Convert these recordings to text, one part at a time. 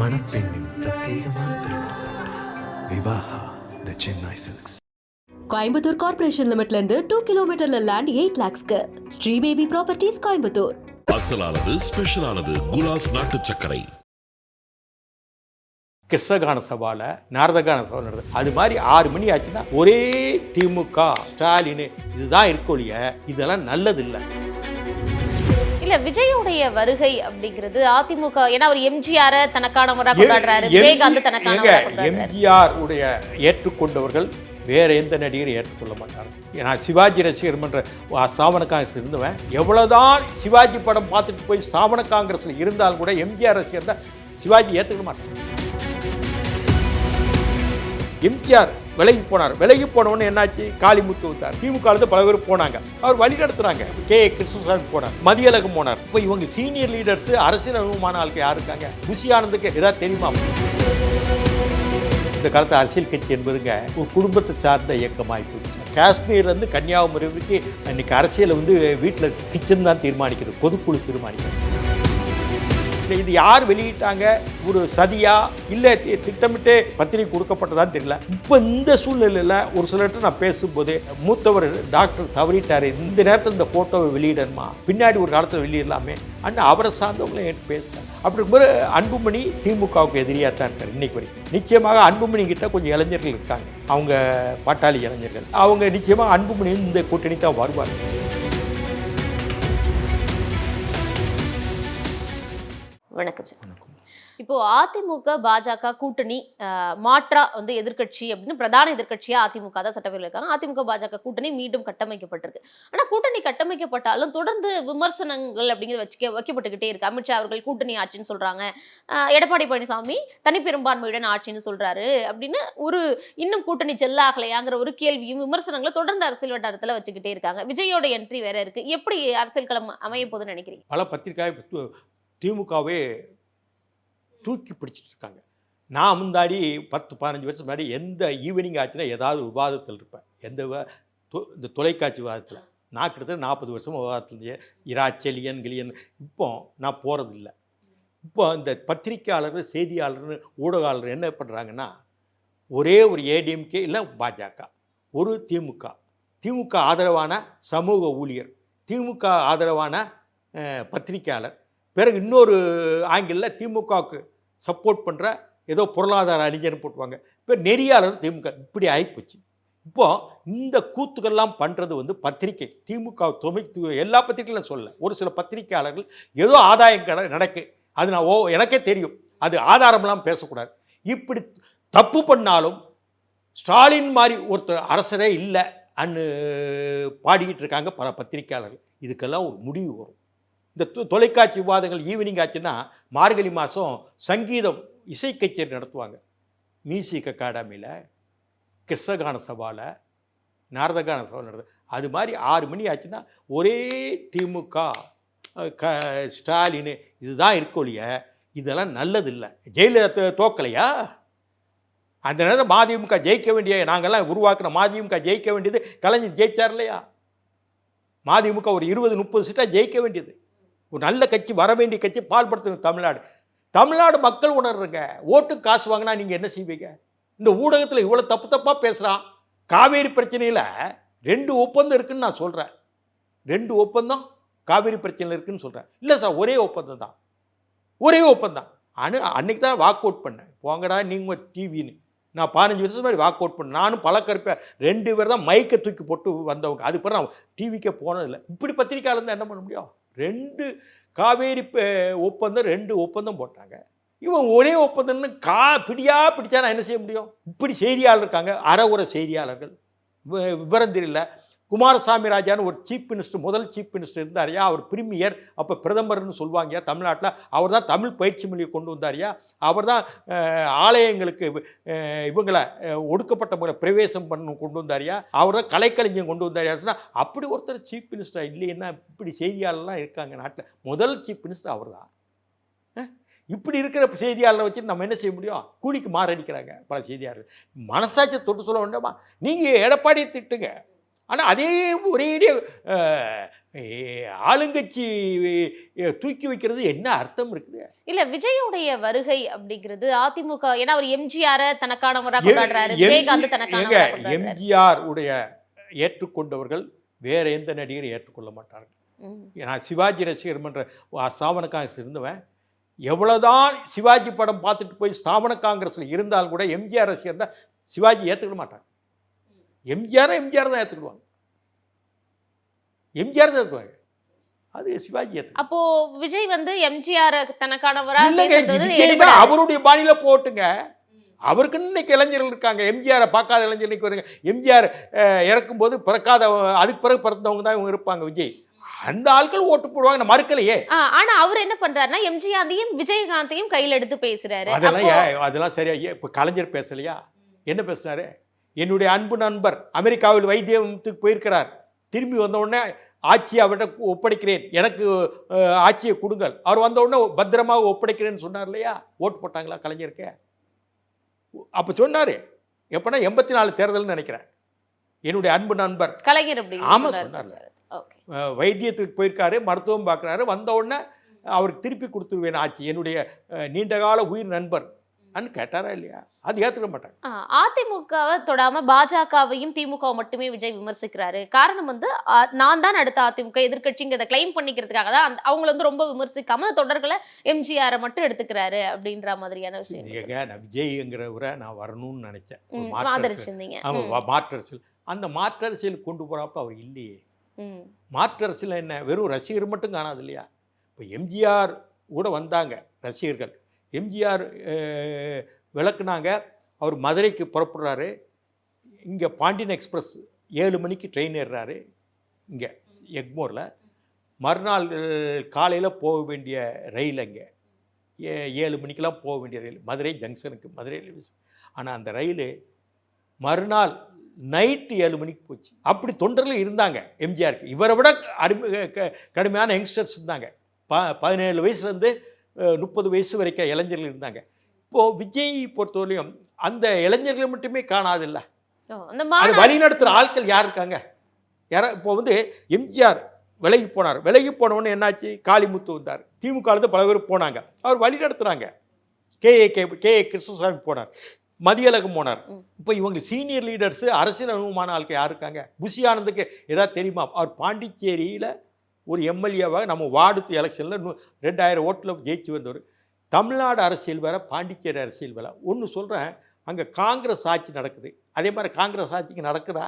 மணப்பெண்ணின் பிரத்யேகமான திருமணம் Vivaha the Chennai silks Coimbatore corporation லிமிட்ல இருந்து டூ கிலோமீட்டர்ல லேண்ட் எயிட் லேக்ஸ்க்கு ஸ்ரீ பேபி ப்ராப்பர்ட்டிஸ் கோயம்புத்தூர். அசலானது ஸ்பெஷலானது குலாஸ் நாட்டு சர்க்கரை. கிருஷ்ணகான சபாவில் நாரதகான சபா நடந்தது அது மாதிரி ஆறு மணி ஆச்சுன்னா ஒரே திமுக ஸ்டாலின் இதுதான் இருக்கொழிய இதெல்லாம் நல்லதில்லை. இல்ல விஜயுடைய வருகை அப்படிங்கிறது அதிமுக ஏன்னா அவர் எம்ஜிஆர் தனக்கானவரா கொண்டாடுறாரு. விஜயகாந்த் கொண்டாடுறாரு. எம்ஜிஆர் உடைய ஏற்றுக்கொண்டவர்கள் வேற எந்த நடிகரும் ஏற்றுக்கொள்ள மாட்டாங்க. நான் சிவாஜி ரசிகர் மன்ற ஸ்தாபன காங்கிரஸ் இருந்தவன் எவ்வளவுதான் சிவாஜி படம் பார்த்துட்டு போய் ஸ்தாபன காங்கிரஸ்ல இருந்தாலும் கூட எம்ஜிஆர் ரசிகர் தான் சிவாஜி ஏற்றுக்க மாட்டாங்க எம்ஜிஆர் விலகி போனார். விலகி போனவொன்னு என்னாச்சு? காளிமுத்து வந்தார். திமுக பல பேர் போனாங்க. அவர் வழி நடத்துறாங்க. கே. கிருஷ்ணசாமி போனார். மதியழகம் போனார். இப்போ இவங்க சீனியர் லீடர்ஸ் அரசியல் அனுபவமான ஆளுக்கு யார் இருக்காங்க? குஷி ஆனந்துக்கு ஏதாவது தெரியுமா? இந்த காலத்து அரசியல் கட்சி என்பதுங்க ஒரு குடும்பத்தை சார்ந்த இயக்கமாக போச்சு. காஷ்மீர்ல இருந்து கன்னியாகுமரி வரைக்கும் இன்னைக்கு அரசியலை வந்து வீட்டில் கிச்சன் தான் தீர்மானிக்கிறது பொதுக்குழு தீர்மானிக்கிறது. இல்லை இது யார் வெளியிட்டாங்க? ஒரு சதியா? இல்லை திட்டமிட்டே திட்டமிட்டு பத்திரிகை கொடுக்கப்பட்டதான்னு தெரியல. இப்போ இந்த சூழ்நிலையில் ஒரு சிலர்கிட்ட நான் பேசும்போது மூத்தவர் டாக்டர் தவறிட்டார். இந்த நேரத்தில் இந்த ஃபோட்டோவை வெளியிடணுமா? பின்னாடி ஒரு காலத்தில் வெளியிடலாமே? அண்ணா அவரை சார்ந்தவங்களும் என்கிட்ட பேசுகிறேன் அப்படி இருக்கும்போது அன்புமணி திமுகவுக்கு எதிரியாக தான் இருக்கார் இன்னைக்கு வரைக்கும். நிச்சயமாக அன்புமணி கிட்ட கொஞ்சம் இளைஞர்கள் இருக்காங்க. அவங்க பாட்டாளி இளைஞர்கள். அவங்க நிச்சயமாக அன்புமணி இந்த கூட்டணி தான் வருவாங்க. வணக்கம் சார். இப்போ அதிமுக பாஜக கூட்டணி மாற்றா வந்து எதிர்க்கட்சி அப்படின்னு பிரதான எதிர்க்கட்சியா அதிமுக தான் சட்டப்பேரவையில் இருக்காங்க. அதிமுக பாஜக கூட்டணி மீண்டும் கட்டமைக்கப்பட்டிருக்கு. ஆனா கூட்டணி கட்டமைக்கப்பட்டாலும் தொடர்ந்து விமர்சனங்கள் அப்படிங்கிறது வச்சுக்க வைக்கப்பட்டுக்கிட்டே இருக்கு. அமித்ஷா அவர்கள் கூட்டணி ஆட்சின்னு சொல்றாங்க. எடப்பாடி பழனிசாமி தனிப்பெரும்பான்மையுடன் ஆட்சின்னு சொல்றாரு அப்படின்னு ஒரு இன்னும் கூட்டணி ஜெல்லாகலையாங்கிற ஒரு கேள்வியும் விமர்சனங்களை தொடர்ந்து அரசியல் வட்டாரத்துல வச்சுக்கிட்டே இருக்காங்க. விஜயோட என்ட்ரி வேற இருக்கு. எப்படி அரசியல் களம் அமைய போகுதுன்னு நினைக்கிறீங்க? பல பத்திரிகை திமுகவே தூக்கி பிடிச்சிட்டு இருக்காங்க நான் முந்தாடி பத்து பதினஞ்சு வருஷம் முன்னாடி எந்த ஈவினிங் ஆச்சுன்னா ஏதாவது விவாதத்தில் இருப்பேன். எந்த தொ- இந்த தொலைக்காட்சி விவாதத்தில். நான் கிட்டத்தட்ட நாற்பது வருஷம் விவாதத்தில் இரா செலியன் கிளியன். இப்போ நான் போகிறதில்ல இப்போ இந்த பத்திரிக்கையாளர் செய்தியாளர்னு ஊடகாளர் என்ன பண்ணுறாங்கன்னா ஒரே ஒரு ஏடிஎம்கே இல்லை பாஜக ஒரு திமுக. திமுக ஆதரவான சமூக ஊழியர். திமுக ஆதரவான பத்திரிக்கையாளர் பிறகு இன்னொரு ஆங்கிளில் திமுகவுக்கு சப்போர்ட் பண்ணுற ஏதோ பொருளாதார அறிஞர்னு போட்டுவாங்க. இப்போ நெறியாளர் திமுக இப்படி ஆகிப்போச்சு இப்போது இந்த கூத்துக்கெல்லாம் பண்ணுறது வந்து பத்திரிக்கை. திமுக துமைத்து எல்லா பத்திரிக்கையிலும் சொல்ல ஒரு சில பத்திரிக்கையாளர்கள் ஏதோ ஆதாயம் கட நடக்கு. அது நான் ஓ எனக்கே தெரியும். அது ஆதாரமெல்லாம் பேசக்கூடாது. இப்படி தப்பு பண்ணாலும் ஸ்டாலின் மாதிரி ஒருத்தர் அரசரே இல்லை அன்னு பாடிக்கிட்டு இருக்காங்க பல பத்திரிக்கையாளர்கள் இதுக்கெல்லாம் ஒரு முடிவு வரும். இந்த தொ- தொலைக்காட்சி விவாதங்கள் ஈவினிங் ஆச்சுன்னா மார்கழி மாதம் சங்கீதம் இசை கச்சேரி நடத்துவாங்க. மியூசிக் அகாடமியில் கிருஷ்ணகான சபாவில் நாரதகான சபாவில் நடத்து அது மாதிரி ஆறு மணி ஆச்சுன்னா ஒரே திமுக க ஸ்டாலின் இதுதான் இருக்கொழிய இதெல்லாம் நல்லதில்லை. ஜெயலலிதா தோக்கலையா? அந்த நேரத்தில் மதிமுக ஜெயிக்க வேண்டிய நாங்கள்லாம் உருவாக்கின மதிமுக ஜெயிக்க வேண்டியது கலைஞர் ஜெயிச்சார் இல்லையா? மதிமுக ஒரு இருபது முப்பது சீட்டாக ஜெயிக்க வேண்டியது. ஒரு நல்ல கட்சி வர வேண்டிய கட்சி பால்படுத்துங்க தமிழ்நாடு. தமிழ்நாடு மக்கள் உணர்றங்க. ஓட்டு காசு வாங்கினா நீங்கள் என்ன செய்வீங்க? இந்த ஊடகத்தில் இவ்வளோ தப்பு தப்பாக பேசுகிறான் காவேரி பிரச்சனையில் ரெண்டு ஒப்பந்தம் இருக்குன்னு நான் சொல்கிறேன் ரெண்டு ஒப்பந்தம் காவேரி பிரச்சனையில் இருக்குன்னு சொல்கிறேன் இல்லை சார் ஒரே ஒப்பந்தம் தான். ஒரே ஒப்பந்தம் அனு அன்னைக்கு தான் வாக் அவுட் பண்ணேன். போங்கடா நீங்கள் டிவின்னு நான் பதினஞ்சு வருஷம் முன்னாடி வாக் அவுட் பண்ணேன். நானும் பழக்கருப்பேன் ரெண்டு பேர் தான் மைக்கை தூக்கி போட்டு வந்தவங்க. அதுக்கப்புறம் நான் டிவிக்கே போனதில்லை. இப்படி பத்திரிக்கையாளர் இருந்தால் என்ன பண்ண முடியும்? ரெண்டு காவேரி ஒப்பந்தம் ரெண்டு ஒப்பந்தம் போட்டாங்க. இவன் ஒரே ஒப்பந்தம்னு கா பிடியா பிடிச்சா நான் என்ன செய்ய முடியும்? இப்படி செய்தியாளர் இருக்காங்க அறவுற செய்தியாளர்கள். விவரம் தெரியல. குமாரசாமி ராஜான்னு ஒரு சீஃப் மினிஸ்டர் முதல் சீஃப் மினிஸ்டர் இருந்தார்யா அவர் பிரிமியர் அப்போ பிரதமர்னு சொல்லுவாங்கயா தமிழ்நாட்டில். அவர் தான் தமிழ் பயிற்சி மொழியை கொண்டு வந்தாருயா அவர் தான் ஆலயங்களுக்கு இவங்களை ஒடுக்கப்பட்ட முறை பிரவேசம் பண்ணணும் கொண்டு வந்தாரியா அவர் தான் கலைக்கலைஞன் கொண்டு வந்தாரியா சொன்னால் அப்படி ஒருத்தர் சீஃப் மினிஸ்டர் இல்லைன்னா இப்படி செய்தியாளர்லாம் இருக்காங்க நாட்டில். முதல் சீஃப் மினிஸ்டர் அவர் தான். இப்படி இருக்கிற செய்தியாளரை வச்சு நம்ம என்ன செய்ய முடியும்? கூலிக்கு மாறடிக்கிறாங்க பல செய்தியாளர்கள். மனசாட்சி தொட்டு சொல்ல வேண்டாமா? நீங்கள் எடப்பாடியை திட்டுங்க. ஆனால் அதே ஒரேடிய ஆளுங்கட்சி தூக்கி வைக்கிறது என்ன அர்த்தம் இருக்குது? இல்ல விஜயுடைய வருகை அப்படிங்கிறது அதிமுக ஏன்னா அவர் எம்ஜிஆர் தனக்கானவரா எம்- கொண்டாடுறாரு. விஜயகாந்த் எம்ஜிஆர் உடைய ஏற்றுக்கொண்டவர்கள் வேற எந்த நடிகரும் ஏற்றுக்கொள்ள மாட்டார்கள். நான் சிவாஜி ரசிகர் மன்ற ஸ்தாபன காங்கிரஸ் இருந்தவன். எவ்வளோதான் சிவாஜி படம் பார்த்துட்டு போய் ஸ்தாபன காங்கிரஸில் இருந்தாலும் கூட எம்ஜிஆர் ரசிகர் தான் சிவாஜி ஏற்றுக்க மாட்டாங்க எம்ஜிஆர் எம்ஜிஆர் தான் ஏற்றுக்குவாங்க எம்ஜிஆர் தான் ஏற்றுக்குவாங்க அது சிவாஜி அப்போ விஜய் வந்து எம்ஜிஆர் தனக்கானவரா இல்லைங்க. அவருடைய பாணியில போட்டுங்க. அவருக்குன்னு இன்னைக்கு இளைஞர்கள் இருக்காங்க. எம்ஜிஆரை பார்க்காத இளைஞர் இன்னைக்கு வருங்க. எம்ஜிஆர் இறக்கும்போது பிறக்காத அதுக்கு பிறகு பிறந்தவங்க தான் இவங்க இருப்பாங்க விஜய். அந்த ஆட்கள் ஓட்டு போடுவாங்க. நான் மறுக்கலையே. ஆனா அவர் என்ன பண்றாருன்னா எம்ஜிஆந்தையும் விஜயகாந்தையும் கையில் எடுத்து பேசுறாரு. அதெல்லாம் அதெல்லாம் சரியா இப்போ கலைஞர் பேசலையா? என்ன பேசினாரு? என்னுடைய அன்பு நண்பர் அமெரிக்காவில் வைத்தியத்துக்கு போயிருக்கிறார். திரும்பி வந்த உடனே ஆட்சியை அவர்கிட்ட ஒப்படைக்கிறேன். எனக்கு ஆட்சியை கொடுங்கள். அவர் வந்த உடனே பத்திரமாக ஒப்படைக்கிறேன்னு சொன்னார் இல்லையா? ஓட்டு போட்டாங்களா கலைஞருக்கு? அப்போ சொன்னார். எப்போனா எண்பத்தி நாலு தேர்தல்னு நினைக்கிறேன். என்னுடைய அன்பு நண்பர். கலைஞர் அப்படி ஆமா, சொன்னாரு. வைத்தியத்துக்கு போயிருக்காரு மருத்துவம் பார்க்குறாரு. வந்த உடனே அவருக்கு திருப்பி கொடுத்துருவேன் ஆட்சி. என்னுடைய நீண்டகால உயிர் நண்பர். அன்னு கேட்டாரா இல்லையா? அது ஏற்றுக்க மாட்டாங்க. அதிமுகவை தொடாம பாஜகவையும் திமுக மட்டுமே விஜய் விமர்சிக்கிறாரு. காரணம் வந்து நான் தான் அடுத்த அதிமுக எதிர்க்கட்சிங்கிறத கிளைம் பண்ணிக்கிறதுக்காக தான் அவங்கள வந்து ரொம்ப விமர்சிக்காம தொடர்களை எம்ஜிஆரை மட்டும் எடுத்துக்கிறாரு அப்படின்ற மாதிரியான விஷயம். ஏங்க நான் விஜய்ங்கிறவரை நான் வரணும்னு நினைச்சேன். ஆதரிச்சிருந்தீங்க. ஆமா ம், வா- மாற்று அரசியல். அந்த மாற்று அரசியல் கொண்டு போகிறப்ப அவர் இல்லையே. ம். மாற்று அரசியல் என்ன? வெறும் ரசிகர் மட்டும் காணாது இல்லையா? இப்போ எம்ஜிஆர் கூட வந்தாங்க ரசிகர்கள். எம்ஜிஆர் விளக்குனாங்க. அவர் மதுரைக்கு புறப்படுறாரு. இங்கே பாண்டியன் எக்ஸ்பிரஸ் ஏழு மணிக்கு ட்ரெயின் ஏறுறாரு. இங்கே எக்மோரில். மறுநாள் காலையில் போக வேண்டிய ரயில் அங்கே. ஏ ஏழு மணிக்கெலாம் போக வேண்டிய ரயில். மதுரை ஜங்ஷனுக்கு மதுரை ஆனால் அந்த ரயில் மறுநாள் நைட்டு ஏழு மணிக்கு போச்சு. அப்படி தொண்டரில் இருந்தாங்க எம்ஜிஆருக்கு. இவரை விட அடிமை க- கடுமையான யங்ஸ்டர்ஸ் இருந்தாங்க. ப பதினேழு வயசுலேருந்து முப்பது வயசு வரைக்கும் இளைஞர்கள் இருந்தாங்க. இப்போது விஜய் பொறுத்தவரையும் அந்த இளைஞர்கள் மட்டுமே காணாதில்ல. அது வழி நடத்துகிற ஆட்கள் யார் இருக்காங்க? யாரா இப்போ வந்து எம்ஜிஆர் விலகி போனார். விலகி போனவொடனே என்னாச்சு? காளிமுத்து வந்தார். திமுக இருந்து பல பேர் போனாங்க. அவர் வழி நடத்துனாங்க K A K K A Krishnasamy போனார். மதியழகம் போனார். இப்போ இவங்க சீனியர் லீடர்ஸு அரசியல் அனுபவமான ஆட்கள் யார் இருக்காங்க? புஷி ஆனந்துக்கு ஏதாவது தெரியுமா? அவர் பாண்டிச்சேரியில் ஒரு எம்எல்ஏவாக நம்ம வார்டு எலெக்ஷனில் ரெண்டாயிரம் ஓட்டில் ஜெயிச்சு வந்தவர். தமிழ்நாடு அரசியல் வேற பாண்டிச்சேரி அரசியல் வேற. ஒன்று சொல்கிறேன் அங்கே காங்கிரஸ் ஆட்சி நடக்குது. அதே மாதிரி காங்கிரஸ் ஆட்சிக்கு நடக்குதா?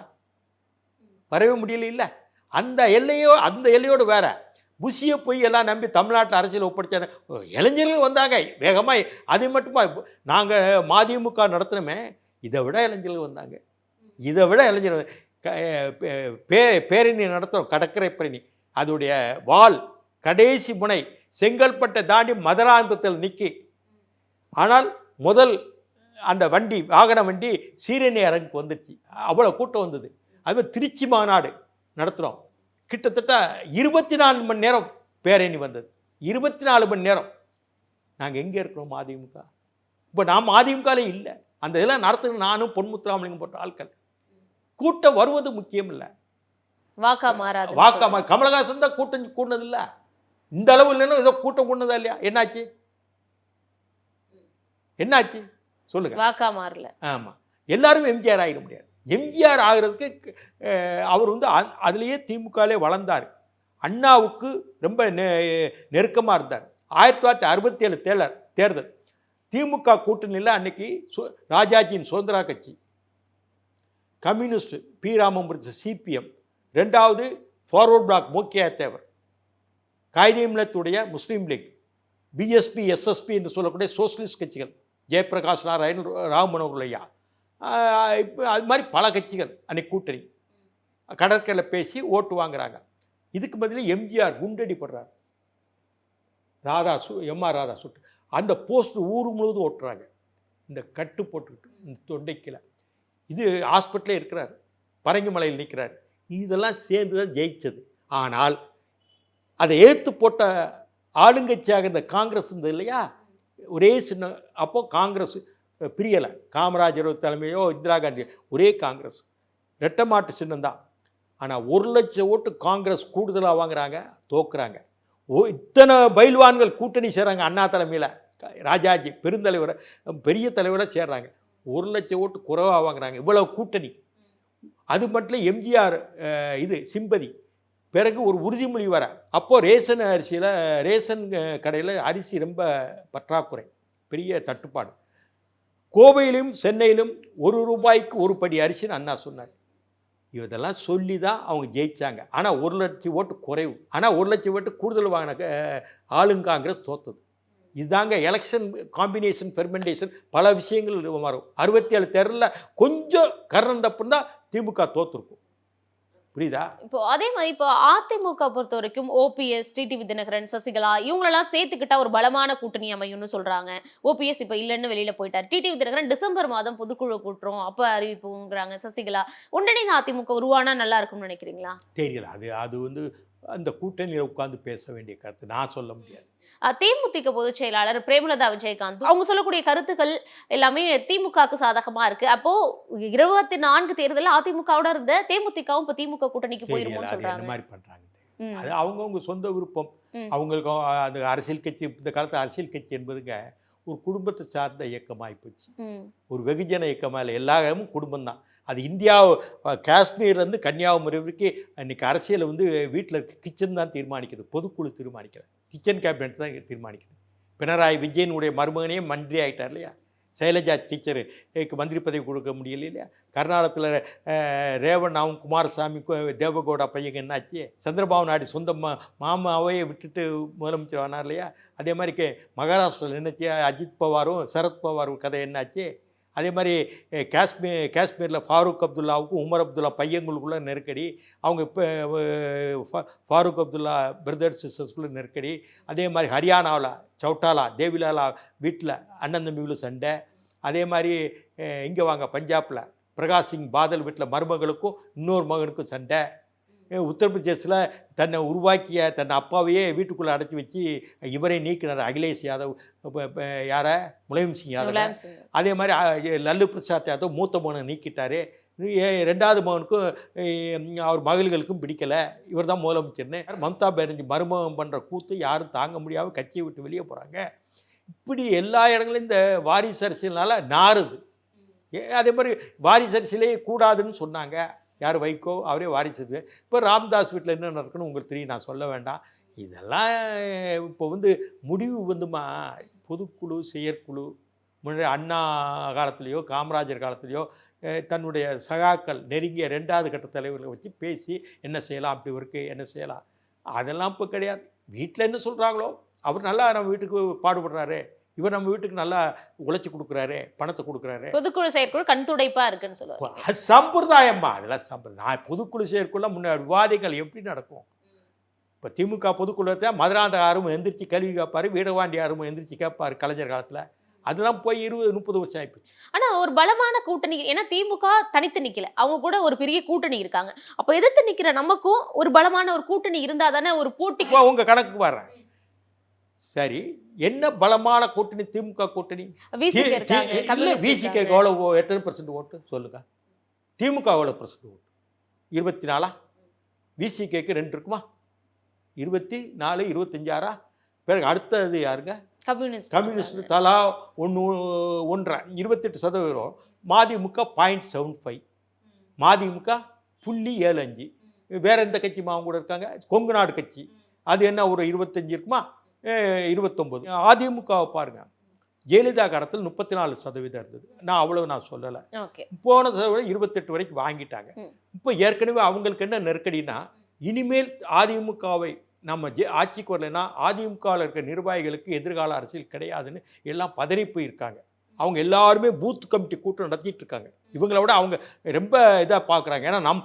வரவே முடியல இல்லை அந்த எல்லையோ அந்த எல்லையோடு வேற. புஷியை போய் எல்லாம் நம்பி தமிழ்நாட்டில் அரசியல் ஒப்படைச்சாங்க இளைஞர்கள் வந்தாங்க. வேகமாக அது மட்டுமா நாங்கள் மதிமுக நடத்தினோமே இதை விட இளைஞர்கள் வந்தாங்க. இதை விட இளைஞர் பே பேரணி நடத்துகிறோம் கடற்கரை பேரணி. அதோடைய வால் கடைசி முனை செங்கல்பட்டை தாண்டி மதுராந்தத்தில் நிற்கி ஆனால் முதல் அந்த வண்டி வாகன வண்டி சீரணி அரங்குக்கு வந்துச்சு. அவ்வளோ கூட்டம் வந்தது. அதுமாதிரி திருச்சி மாநாடு நடத்துகிறோம் கிட்டத்தட்ட இருபத்தி நாலு மணி நேரம் பேரணி வந்தது. இருபத்தி நாலு மணி நேரம். நாங்கள் எங்கே இருக்கிறோம் அதிமுக இப்போ நாம் அதிமுகலே இல்லை. அந்த இதெல்லாம் நடத்துகிற நானும் பொன்முத்துராமலிங்கம் போன்ற ஆட்கள். கூட்டம் வருவது முக்கியம் இல்லை. வாக்கா மாறாது வாக்காம கமலஹாசன் தான் கூட்டம் கூட்டினது இல்லை இந்த அளவு இல்லைன்னா ஏதோ கூட்டம் கூட்டினதா இல்லையா? என்னாச்சு? என்னாச்சு? சொல்லுங்க. வாக்கா மாறல. ஆமாம் எல்லாரும் எம்ஜிஆர் ஆகிட முடியாது. எம்ஜிஆர் ஆகிறதுக்கு அவர் வந்து அதுலேயே திமுகலே வளர்ந்தார். அண்ணாவுக்கு ரொம்ப நெ நெருக்கமாக இருந்தார். ஆயிரத்தி தொள்ளாயிரத்தி அறுபத்தி ஏழு தேர்தல் தேர்தல். திமுக கூட்டணியில் அன்னைக்கு சு ராஜாஜியின் சுதந்திரா கட்சி. Communist P. ராமபுரத்து சிபிஎம் ரெண்டாவது ஃபார்வர்ட் பிளாக் மோக்கியா தேவர். காயிதேமிலத்துடைய முஸ்லீம் லீக். பிஎஸ்பி எஸ்எஸ்பி என்று சொல்லக்கூடிய சோசியலிஸ்ட் கட்சிகள். ஜெயபிரகாஷ் நாராயண் ராம் மனோகர் ஐயா. இப்போ அது மாதிரி பல கட்சிகள் அன்னைக்கு கூட்டணி. கடற்கரையில் பேசி ஓட்டு வாங்குறாங்க. இதுக்கு பதில் எம்ஜிஆர் குண்டடிப்படுறார் ராதா சு எம்ஆர் ராதா சுட்டு. அந்த போஸ்ட் ஊர் முழுவதும் ஓட்டுறாங்க. இந்த கட்டு போட்டுக்கிட்டு இந்த தொண்டைக்கில். இது ஹாஸ்பிட்டலே இருக்கிறார். பரங்கிமலையில் நிற்கிறார் இதெல்லாம் சேர்ந்து தான் ஜெயிச்சது. ஆனால் அதை ஏற்று போட்ட ஆளுங்கட்சியாக இந்த காங்கிரஸ் இருந்தது இல்லையா? ஒரே சின்ன அப்போது காங்கிரஸ் பிரியலை. காமராஜர் தலைமையோ இந்திரா காந்தி ஒரே காங்கிரஸ். ரெட்டை மாட்டு சின்னந்தான் ஆனால் ஒரு லட்சம் ஓட்டு காங்கிரஸ் கூடுதலாக வாங்குறாங்க தோக்குறாங்க. ஓ இத்தனை பயில்வான்கள் கூட்டணி சேர்றாங்க அண்ணா தலைமையில். ராஜாஜி பெருந்தலைவரை பெரிய தலைவராக சேர்றாங்க. ஒரு லட்சம் ஓட்டு குறைவாக வாங்குறாங்க. இவ்வளோ கூட்டணி. அது மட்டும் எம்ஜிஆர் இது சிம்பதி. பிறகு ஒரு உறுதிமொழி வர. அப்போது ரேஷன் அரிசியில் ரேஷன் கடையில் அரிசி ரொம்ப பற்றாக்குறை பெரிய தட்டுப்பாடு. கோவையிலும் சென்னையிலும் ஒரு ரூபாய்க்கு ஒரு படி அரிசின்னு அண்ணா சொன்னார். இதெல்லாம் சொல்லி தான் அவங்க ஜெயித்தாங்க ஆனால் ஒரு லட்சம் ஓட்டு குறைவு. ஆனால் ஒரு லட்சம் ஓட்டு கூடுதல் வாங்கின அஹ், ஆளும் காங்கிரஸ் தோத்தது. இதாங்க எலெக்ஷன் காம்பினேஷன் ஃபெர்மெண்டேஷன் பல விஷயங்கள் வரும். அறுபத்தி ஏழு தேர்தலில் கொஞ்சம் கரண்டப்புன்னு தான் திமுக தோத்துருக்கும். புரியுதா? இப்போ அதே மாதிரி இப்போ அதிமுக பொறுத்த வரைக்கும் ஓபிஎஸ் டிடிவி தினகரன் சசிகலா இவங்களெல்லாம் சேர்த்துக்கிட்டா ஒரு பலமான கூட்டணி அமையும்னு சொல்றாங்க. ஓபிஎஸ் இப்போ இல்லைன்னு வெளியில போயிட்டார். டிடிவி தினகரன் டிசம்பர் மாதம் பொதுக்குழு கூட்டுறோம் அப்ப அறிவிப்புங்கிறாங்க சசிகலா. ஒன்றிணைந்த அதிமுக உருவானா நல்லா இருக்கும்னு நினைக்கிறீங்களா? தெரியல. அது அது வந்து அந்த கூட்டணியில் உட்காந்து பேச வேண்டிய கருத்து நான் சொல்ல முடியாது. தேமுதிக பொதுச் செயலாளர் பிரேமலதா விஜயகாந்த் அவங்க சொல்லக்கூடிய கருத்துக்கள் எல்லாமே திமுகவுக்கு சாதகமா இருக்கு. அப்போ இருபத்தி நான்கு தேர்தலில் அதிமுகவோட இருந்த தேமுதிகவும் இப்போ திமுக கூட்டணிக்கு போயிருமோன்னு அது சொல்றாங்க. மாதிரி பண்ணுறாங்க ம். அது அவங்கவுங்க சொந்த விருப்பம். ம். அவங்களுக்கு அந்த அரசியல் கட்சி இந்த காலத்து அரசியல் கட்சி என்பதுங்க ஒரு குடும்பத்தை சார்ந்த இயக்கமாகி போச்சு. ஒரு வெகுஜன இயக்கமாக இல்லை எல்லா இடமும் குடும்பம் தான் அது இந்தியா காஷ்மீர்லேருந்து கன்னியாகுமரி வரைக்கும் இன்றைக்கி அரசியலை வந்து வீட்டில் இருக்க கிச்சன் தான் தீர்மானிக்குது பொதுக்குழு தீர்மானிக்கிறது கிச்சன் கேபினெட் தான் தீர்மானிக்குது. பினராயி விஜயனுடைய மருமகனே மந்திரி ஆகிட்டார் இல்லையா? சைலஜா டீச்சருக்கு மந்திரி பதவி கொடுக்க முடியல இல்லையா? கர்நாடகத்தில் ரேவண்ணாவும் குமாரசாமி தேவகோடா பையன் பையங்க என்னாச்சு? சந்திரபாபு நாயுடு சொந்த மாமாவையே மாமாவே விட்டுட்டு முதலமைச்சர் ஆனார் இல்லையா? அதே மாதிரி மகாராஷ்டிராவில் என்னாச்சு? அஜித் பவாரும் சரத் பவாரும் கதை என்னாச்சு? அதே மாதிரி காஷ்மீர் காஷ்மீரில் ஃபாரூக் அப்துல்லாவுக்கும் உமர் அப்துல்லா பையங்களுக்குள்ள நெருக்கடி அவங்க இப்போ ஃபாரூக் அப்துல்லா பிரதர் சிஸ்டர்ஸ்குள்ள நெருக்கடி அதே மாதிரி ஹரியானாவில் சவுட்டாலா தேவிலாலா வீட்டில் அண்ணன் தம்பிகளும் சண்டை அதே மாதிரி இங்கே வாங்க பஞ்சாபில் பிரகாஷ் சிங் பாதல் வீட்டில் மருமகளுக்கும் இன்னொரு மகனுக்கும் சண்டை. உத்தரப்பிரதேசில் தன்னை உருவாக்கிய தன் அப்பாவையே வீட்டுக்குள்ளே அடைச்சி வச்சு இவரை நீக்கினார். அகிலேஷ் யாதவ் யாரை? முலாயம் சிங் யாதவ். அதே மாதிரி லல்லு பிரசாத் யாதவ் மூத்த மகனை நீக்கிட்டாரு. ரெண்டாவது மகனுக்கும் அவர் மகள்களுக்கும் பிடிக்கல. இவர் தான் முதலமைச்சர்னு. மம்தா பானர்ஜி மருமகம் பண்ணுற கூத்து யாரும் தாங்க முடியாமல் கட்சியை விட்டு வெளியே போகிறாங்க இப்படி எல்லா இடங்களையும் இந்த வாரிசு அரசியல்னால நாறுது. ஏ, அதே மாதிரி வாரிசு அரசியலே கூடாதுன்னு சொன்னாங்க. யார் வைகோ? அவரே வாரிசு இப்போ ராம்தாஸ் வீட்டில் என்ன நடக்குன்னு உங்களுக்கு தெரியும். நான் சொல்ல வேண்டாம். இதெல்லாம் இப்போ வந்து முடிவு வந்துமா? பொதுக்குழு செயற்குழு முன்னாடி அண்ணா காலத்துலேயோ காமராஜர் காலத்துலேயோ தன்னுடைய சகாக்கள் நெருங்கிய ரெண்டாவது கட்ட தலைவர்களை வச்சு பேசி என்ன செய்யலாம் அப்படி இருக்கு என்ன செய்யலாம்? அதெல்லாம் இப்போ கிடையாது. வீட்டில் என்ன சொல்கிறாங்களோ அவர் நல்லா நம்ம வீட்டுக்கு பாடுபடுறாரு. இவர் நம்ம வீட்டுக்கு நல்லா உழைச்சி கொடுக்குறாரு பணத்தை கொடுக்குறாரு. பொதுக்குழு செயற்குழு கண் துடைப்பா இருக்குன்னு சொல்லுவாங்க அது சம்பிரதாயம்மா அதெல்லாம் சம்பிரதாயம் பொதுக்குழு செயற்குள்ள முன்னாடி விவாதங்கள் எப்படி நடக்கும்? இப்போ திமுக பொதுக்குழுத்தை மதுராந்த ஆரும் எந்திரிச்சு கல்வி கேட்பாரு வீரவாண்டி ஆரும் எந்திரிச்சு கேட்பாரு கலைஞர் காலத்தில். அதெல்லாம் போய் இருபது முப்பது வருஷம் ஆயிப்போச்சு. ஆனா ஒரு பலமான கூட்டணி ஏன்னா திமுக தனித்து நிக்கல. அவங்க கூட ஒரு பெரிய கூட்டணி இருக்காங்க. அப்ப எதிர்த்து நிக்கிற நமக்கும் ஒரு பலமான ஒரு கூட்டணி இருந்தா தானே ஒரு இப்போ உங்கள் கணக்கு வர்றேன். சரி என்ன பலமான கூட்டணி? திமுக கூட்டணி? விசிக இல்லை இருக்காங்க. எவ்வளோ எத்தனை பர்சன்ட் ஓட்டு? சொல்லுங்க. திமுக எவ்வளோ பர்சன்ட் ஓட்டு? இருபத்தி நாலா விசிகேக்கு ரெண்டு இருக்குமா? இருபத்தி நாலு இருபத்தஞ்சாரா பிறகு அடுத்தது யாருங்க? கம்யூனிஸ்ட் கம்யூனிஸ்ட் தலா ஒன்று ஒன்றரை இருபத்தெட்டு சதவீதம். MDMK point seven five MDMK புள்ளி ஏழு அஞ்சு. வேற எந்த கட்சி அவங்க கூட இருக்காங்க? கொங்கு நாடு கட்சி. அது என்ன ஒரு இருபத்தஞ்சு இருக்குமா? இருபத்தொம்போது. அதிமுகவை பாருங்க. ஜெயலலிதா காலத்தில் முப்பத்தி நாலு சதவீதம் இருந்தது. நான் அவ்வளவு நான் சொல்லலை. போன தடவை இருபத்தெட்டு வரைக்கும் வாங்கிட்டாங்க. இப்போ ஏற்கனவே அவங்களுக்கு என்ன நெருக்கடினா இனிமேல் அதிமுகவை நம்ம ஜெ ஆட்சிக்கு வரலைன்னா அதிமுகவில் இருக்க நிர்வாகிகளுக்கு எதிர்கால அரசியல் கிடையாதுன்னு எல்லாம் பதறி போயிருக்காங்க. அவங்க எல்லாருமே பூத் கமிட்டி கூட்டம் நடத்திட்டு இருக்காங்க இவங்களை விட அவங்க ரொம்ப இதாக பார்க்குறாங்க ஏன்னா நம்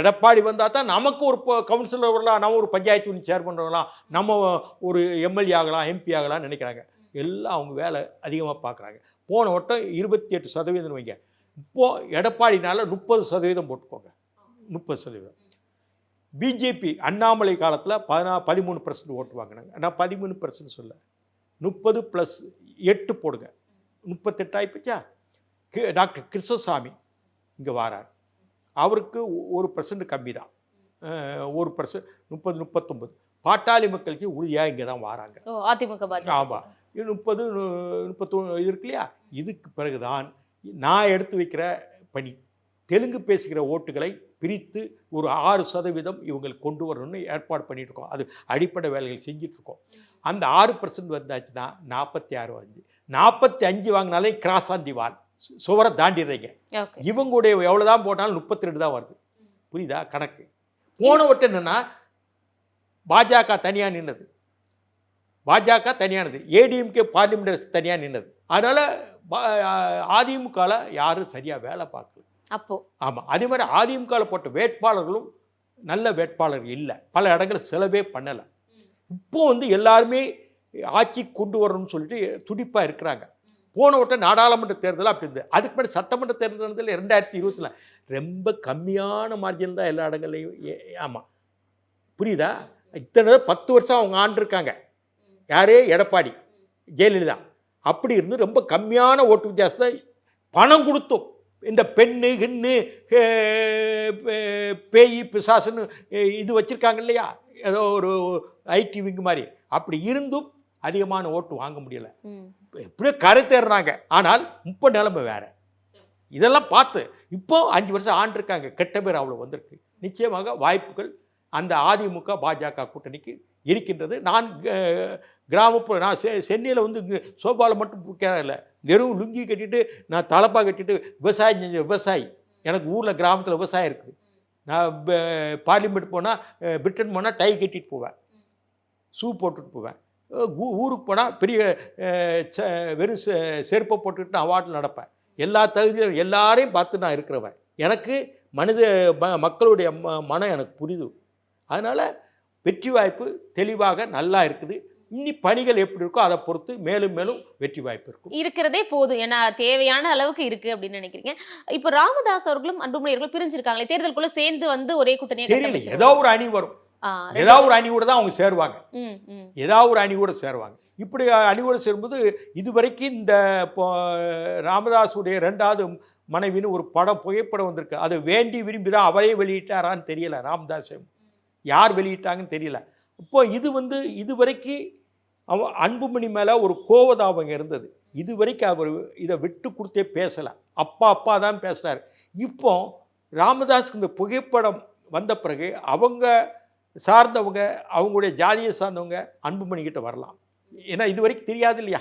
எடப்பாடி வந்தால் தான் நமக்கு ஒரு கவுன்சிலர் வரலாம் நம்ம ஒரு பஞ்சாயத்து ஒன்று சேர் வரலாம் நம்ம ஒரு எம்எல்ஏ ஆகலாம் எம்பி ஆகலாம்னு நினைக்கிறாங்க. எல்லாம் அவங்க வேலை அதிகமாக பார்க்குறாங்க போன வட்டம் இருபத்தி எட்டு சதவீதம் வைங்க. இப்போது எடப்பாடினால முப்பது சதவீதம் போட்டுக்கோங்க. முப்பது சதவீதம். பிஜேபி அண்ணாமலை காலத்தில் பதினா பதிமூணு பர்சன்ட் ஓட்டு வாங்கினாங்க நான் பதிமூணு பர்சன்ட் சொல்ல முப்பது ப்ளஸ் எட்டு போடுங்க. முப்பத்தெட்டு ஆயிப்போச்சா கி- டாக்டர் கிருஷ்ணசாமி இங்கே வாரார். அவருக்கு ஒரு பர்சன்ட் கம்மி தான் ஒரு பர்சன்ட் முப்பது முப்பத்தொம்பது. பாட்டாளி மக்களுக்கு உறுதியாக இங்கே தான் வராங்க அதிமுக ஆமாம் இது முப்பது முப்பத்தொன்று இது இருக்கு இல்லையா இதுக்கு பிறகுதான் நான் எடுத்து வைக்கிற பணி தெலுங்கு பேசுகிற ஓட்டுகளை பிரித்து ஒரு ஆறு சதவீதம் இவங்களுக்கு கொண்டு வரணும்னு ஏற்பாடு பண்ணிட்டு இருக்கோம். அது அடிப்படை வேலைகள் செஞ்சுட்டு இருக்கோம். அந்த ஆறு பர்சன்ட் வந்தாச்சுன்னா நாற்பத்தி ஆறு அஞ்சு. நாற்பத்தி அஞ்சு வாங்கினாலே கிராஸ் ஆன் தி வால் சு- சுவரை தாண்டிடுறீங்க. இவங்களுடைய எவ்வளோதான் போட்டாலும் முப்பத்தி ரெண்டு தான் வருது. புரியுதா? கணக்கு. போன வட்டம் என்னன்னா பாஜக தனியாக நின்னது. பாஜக தனியானது ஏடிஎம்கே பார்லிமெண்ட் தனியாக நின்னது. அதனால் அதிமுகவில் யாரும் சரியாக வேலை பார்க்கல. அப்போ? ஆமாம் அதே மாதிரி அதிமுகவில் போட்ட வேட்பாளர்களும் நல்ல வேட்பாளர் இல்லை. பல இடங்கள் செலவே பண்ணலை. இப்போ வந்து எல்லாருமே ஆட்சி கொண்டு வரணும்னு சொல்லிட்டு துடிப்பாக இருக்கிறாங்க. போன வட்டம் நாடாளுமன்ற தேர்தல் அப்படி இருந்தது. அதுக்கு முன்னாடி சட்டமன்ற தேர்தல் இருந்ததில் ரெண்டாயிரத்தி இருபத்தில். ரொம்ப கம்மியான மார்ஜின் தான் எல்லா இடங்கள்லையும். ஆமாம் புரியுதா? இத்தனை பத்து வருஷம் அவங்க ஆண்டிருக்காங்க யாரே? எடப்பாடி. ஜெயலலிதா. அப்படி இருந்து ரொம்ப கம்மியான ஓட்டு வித்தியாசத்தை பணம் கொடுத்தோம். இந்த பெண்ணு கிண்ணு பேய் பிசாசுன்னு இது வச்சுருக்காங்க இல்லையா? ஏதோ ஒரு ஐடி விங்கு மாதிரி. அப்படி இருந்தும் அதிகமான ஓட்டு வாங்க முடியல. எப்படியோ கரை தேடுறாங்க ஆனால் முப்பது நிலைமை வேற. இதெல்லாம் பார்த்து இப்போ அஞ்சு வருஷம் ஆண்டிருக்காங்க கெட்ட பேர் அவ்வளோ வந்திருக்கு. நிச்சயமாக வாய்ப்புகள் அந்த அதிமுக பாஜக கூட்டணிக்கு இருக்கின்றது. நான் கிராமப்புற நான் செ சென்னையில் வந்து சோபாவில் மட்டும் இல்லை வெறும் லுங்கி கட்டிட்டு நான் தலப்பா கட்டிட்டு விவசாயம் செஞ்ச விவசாயி. எனக்கு ஊரில் கிராமத்தில் விவசாயம் இருக்குது. நான் பார்லிமெண்ட் போனால் பிரிட்டன் போனால் டை கட்டிட்டு போவேன். ஷூ போட்டுட்டு போவேன். ஊருக்கு போனால் பெரிய வெறும் செருப்பை போட்டுக்கிட்டு நான் அவார்டில் நடப்பேன். எல்லா தகுதியும் எல்லாரையும் பார்த்து நான் இருக்கிறவன். எனக்கு மனித ம மக்களுடைய ம மனம் எனக்கு புரியுது. அதனால் வெற்றி வாய்ப்பு தெளிவாக நல்லா இருக்குது. இன்னி பணிகள் எப்படி இருக்கோ அதை பொறுத்து மேலும் மேலும் வெற்றி வாய்ப்பு இருக்கும். இருக்கிறதே போதும். ஏன்னா தேவையான அளவுக்கு இருக்கு அப்படின்னு நினைக்கிறீங்க. இப்போ ராமதாஸ் அவர்களும் அன்புமணி அவர்களும் பிரிஞ்சிருக்காங்களே தேர்தலுக்குள்ள சேர்ந்து வந்து ஒரு தெரியல. கட்டமைச்சிருக்காங்க. ஏதோ ஒரு அணி வரும். ஏதாவது ஒரு அணி கூட தான் அவங்க சேருவாங்க. ஏதாவது ஒரு அணியோடு சேருவாங்க. இப்படி அணியோடு சேரும்போது இதுவரைக்கும் இந்த ராமதாஸுடைய ரெண்டாவது மனைவின்னு ஒரு படம் புகைப்படம் வந்திருக்கு. அது வேண்டி விரும்பி தான் அவரே வெளியிட்டாரான்னு தெரியல ராமதாஸ் யார் வெளியிட்டாங்கன்னு தெரியல. இப்போ இது வந்து இதுவரைக்கும் அவ அன்புமணி மேலே ஒரு கோவதாபம் இருந்தது. இதுவரைக்கும் அவர் இதை விட்டு கொடுத்தே பேசலை. அப்பா அப்பா தான் பேசுகிறார் இப்போ ராமதாஸுக்கு இந்த புகைப்படம் வந்த பிறகு அவங்க சார்ந்தவங்க அவங்களுடைய ஜாதியை சார்ந்தவங்க அன்புமணிக்கிட்ட வரலாம். ஏன்னா இது வரைக்கும் தெரியாது இல்லையா?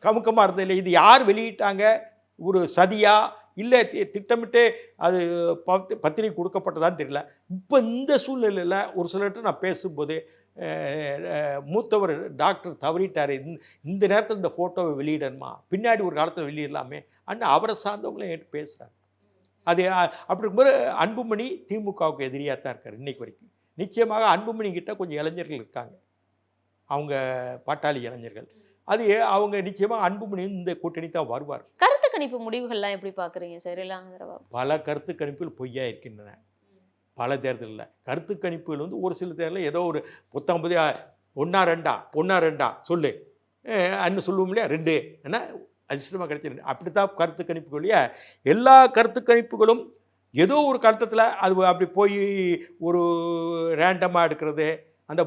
கமுக்கமாக இருந்தது இல்லை இது யார் வெளியிட்டாங்க? ஒரு சதியா? இல்லை தி- திட்டமிட்டே அது பத்திரிகை கொடுக்கப்பட்டதான்னு தெரியல. இப்போ இந்த சூழ்நிலையில் ஒரு சிலர்கிட்ட நான் பேசும்போது மூத்தவர் டாக்டர் தவறிட்டார். இந்த இந்த நேரத்தில் இந்த ஃபோட்டோவை வெளியிடணுமா? பின்னாடி ஒரு காலத்தில் வெளியிடலாமே? அண்ணா அவரை சார்ந்தவங்களும் என்கிட்ட பேசுகிறாங்க அது அப்படி இருக்கும்போது அன்புமணி திமுகவுக்கு எதிரியாக தான் இருக்கார் இன்றைக்கு வரைக்கும். நிச்சயமாக அன்புமணி கிட்ட கொஞ்சம் இளைஞர்கள் இருக்காங்க. அவங்க பாட்டாளி இளைஞர்கள். அது அவங்க நிச்சயமாக அன்புமணி இந்த கூட்டணி தான் வருவார். கருத்து கணிப்பு முடிவுகள்லாம் எப்படி பாக்குறீங்க சார் எல்லாம் ஆதரவா பல கருத்து கணிப்புகள் பொய்யா இருக்கின்றன. பல தேர்தலில். கருத்து கணிப்புகள் வந்து ஒரு சில தேர்தலில் ஏதோ ஒரு புத்தம்பது ஒன்றா ரெண்டா ஒன்றா ரெண்டா சொல்லு. அன்னு சொல்லுவோம் இல்லையா? ரெண்டு. என்ன அதிர்ஷ்டமாக கிடைச்ச ரெண்டு அப்படி தான் கருத்து கணிப்புகள் இல்லையா? எல்லா கருத்து கணிப்புகளும் ஏதோ ஒரு கட்டத்தில் அது அப்படி போய் ஒரு ரேண்டமாக எடுக்கிறது அந்த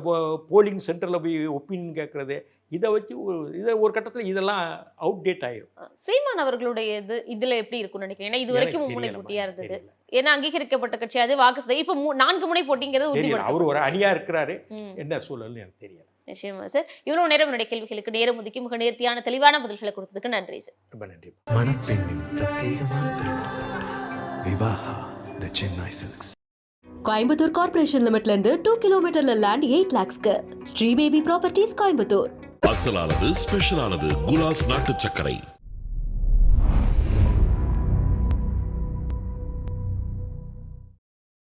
போலிங் சென்டரில் போய் ஒப்பீனியன் கேட்குறது இதை வச்சு ஒரு இதை ஒரு கட்டத்தில் இதெல்லாம் அவுடேட் ஆயிரும். சீமான் அவர்களுடைய இது இதுல எப்படி இருக்கும்னு நினைக்கிறேன். ஏன்னா இது வரைக்கும் மும்முனை இருந்தது. ஏன்னா அங்கீகரிக்கப்பட்ட கட்சி அது வாக்கு சதவீதம். இப்ப மூ- நான்கு முனை போட்டிங்கிறது அவர் ஒரு. அணியாக இருக்கிறாரு. என்ன சூழல்னு எனக்கு தெரியல. நிச்சயமா சார். இவ்வளவு நேரம் என்னுடைய கேள்விகளுக்கு நேரம் ஒதுக்கி மிக நேர்த்தியான தெளிவான பதில்களை கொடுத்ததுக்கு நன்றி சார். ரொம்ப நன்றி. மணப்பெண்ணின் பிரத்யேகமான Vivaha the Chennai silks Coimbatore corporation லிமிட்ல இருந்து டூ கிலோமீட்டர்ல லேண்ட் எயிட் லேக்ஸ்க்கு ஸ்ரீ பேபி ப்ராப்பர்ட்டிஸ் கோயம்புத்தூர். அசலானது ஸ்பெஷலானது குலாஸ் நாட்டு சர்க்கரை.